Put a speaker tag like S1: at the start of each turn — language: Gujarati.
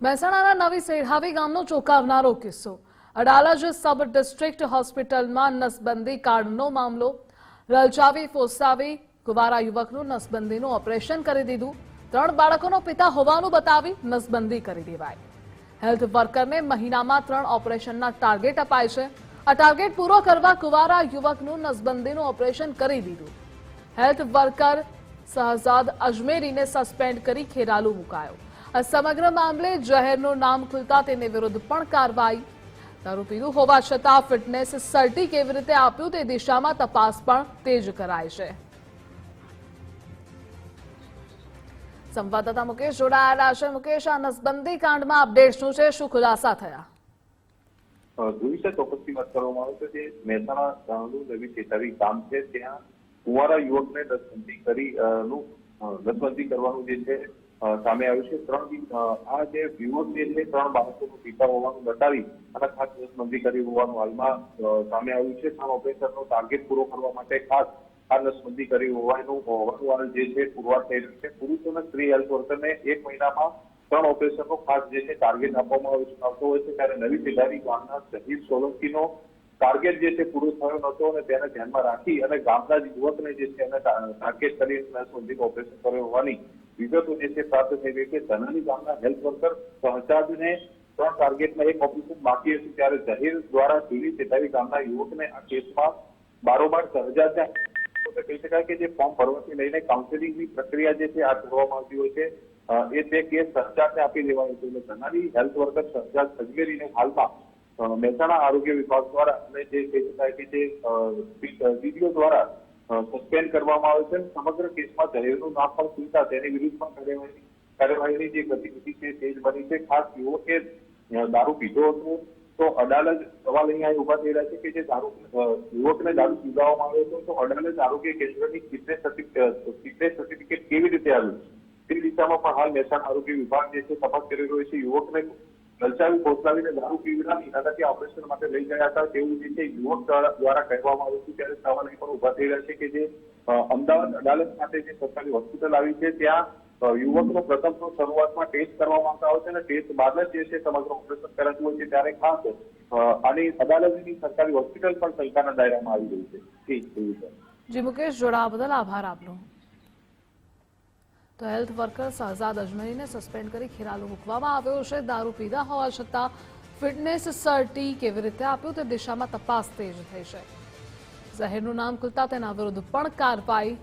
S1: મહેસાણાના નવી સેઢાવી ગામનો ચોંકાવનારો કિસ્સો. અડાલજ સબ ડિસ્ટ્રિક્ટ હોસ્પિટલમાં નસબંધી કાર્ડનો મામલો. રલચાવી ફોસાવી, કુવારા યુવકનું નસબંધીનું ઓપરેશન કરી દીધું. ત્રણ બાળકોનો પિતા હોવાનું બતાવી નસબંધી કરી દેવાય હેલ્થ વર્કરને મહિનામાં ત્રણ ઓપરેશનના ટાર્ગેટ અપાય છે. આ ટાર્ગેટ પૂરો કરવા કુવારા યુવકનું નસબંધીનું ઓપરેશન કરી દીધું. હેલ્થ વર્કર શહજાદ અજમેરીને સસ્પેન્ડ કરી ખેરાલુ મુકાયો. સમગ્ર મામલે જહેરનું નામ ખુલતા તેની વિરુદ્ધ પણ કાર્યવાહી. દારૂ હોવા છતાં ફિટનેસ સર્ટી કેવી રીતે આપ્યું તે દિશામાં તપાસ પણ તેજ કરાય છે. સંવાદદાતા મુકેશ જોડાયેલા છે. મુકેશ આ નસબંધી કાંડમાં અપડેટ શું છે? શું ખુલાસા થયા?
S2: છે ચોક્કસથી વાત કરવામાં આવે છે જે મહેસાણા ગામનું નવી ચેતાવી ગામ છે ત્યાં કુંવારા યુવકને દસબંધી કરી નું અ, દસબંધી કરવાનું જે છે સામે આવ્યું છે. ત્રણ આ જે જે છે ત્રણ બાળકોનું પિતા હોવાનું બતાવી અને ખાસ દસબંધી કરી હોવાનું હાલમાં સામે આવ્યું છે. ત્રણ ઓપરેશનનો ટાર્ગેટ પૂરો કરવા માટે ખાસ આ નસબંધી કરી હોવાનું હોવાનું જે છે પુરવાર થઈ રહ્યું છે. પુરુષ અને સ્ત્રી હેલ્થ વર્કરને એક મહિનામાં ત્રણ ઓપરેશનનો ખાસ જે છે ટાર્ગેટ આપવામાં આવતો હોય છે ત્યારે નવી પેઢારી ગામના શહીદ સોલંકીનો ટાર્ગેટ જે છે પૂરો થયો નહોતો અને તેને ધ્યાનમાં રાખી અને ગામના જ યુવકને જે છે એને ટા- ટાર્ગેટ કરી નસબંધીનું ઓપરેશન કર્યું હોવાની વિગતો જે છે પ્રાપ્ત થઈ રહી છે. ધનાની ગામના હેલ્થ વર્કર સહજાદને ત્રણ ટાર્ગેટમાં એક ઓપરેશન બાકી હતું ત્યારે જાહેર દ્વારા જૂની ચેતાવી ગામના યુવકને આ કેસમાં બારોબાર સહજાદને તો કહી શકાય કે જે ફોર્મ ભરવાથી લઈને કાઉન્સેલિંગની પ્રક્રિયા જે છે હાથ ધરવામાં આવતી હોય છે. અ, એ તે કેસ સરકારને આપી દેવાયો છે. એટલે ધનાની હેલ્થ વર્કર સરજાદ અજમેરીને હાલમાં અ, મહેસાણા આરોગ્ય વિભાગ દ્વારા અને જે કહી શકાય કે જે ડીડીઓ દ્વારા સસ્પેન્ડ કરવામાં આવે છે. સમગ્ર કેસમાં દહેજનું નામ પણ ખુલતા તેની વિરુદ્ધ પણ કાર્યવાહી, કાર્યવાહીની જે ગતિવિધિ છે તે જ બની છે. ખાસ યુવકે દારૂ પીધો હતો તો અડાલજ સવાલ અહીંયા ઊભા થઈ રહ્યા છે કે જે દારૂ યુવકને દારૂ પીવડાવવામાં આવ્યો હતો તો અડાલજ આરોગ્ય કેન્દ્રની ફિટનેસ ફિટનેસ સર્ટિફિકેટ કેવી રીતે આવ્યું તે દિશામાં પણ હાલ મહેસાણા આરોગ્ય વિભાગ જે છે તપાસ કરી રહ્યો છે. યુવકને લલચાવી પોસલાવીને દારૂ પીવડાવી નાનાથી ઓપરેશન માટે લઈ ગયા હતા. તેવું જે છે યુવક દ્વારા કહેવામાં આવ્યું હતું ત્યારે સવાલ પણ ઊભા થઈ રહ્યા છે કે જે અમદાવાદ અદાલત માટે જે સરકારી હોસ્પિટલ આવી છે, ત્યાં યુવકનો પ્રથમ તો શરૂઆતમાં ટેસ્ટ કરવામાં આવતા હોય છે અને ટેસ્ટ બાદ જ જે છે સમગ્ર ઓપરેશન કરાતું હોય છે. ત્યારે ખાસ આની અદાલતની સરકારી હોસ્પિટલ પણ શંકાના દાયરામાં આવી છે. છે
S1: જી, મુકેશ જોડાવા બદલ આભાર આપનો. તો હેલ્થ વર્કર શહજાદ અજમેરીને સસ્પેન્ડ કરી ખેરાલુ મૂકવામાં આવ્યો છે. દારૂ પીધા હોવા છતાં ફિટનેસ સર્ટી કેવી રીતે આપ્યું તે દિશામાં તપાસ તેજ થઈ છે. જાહેરનું નામ ખુલતા તેના વિરુદ્ધ પણ કાર્યવાહી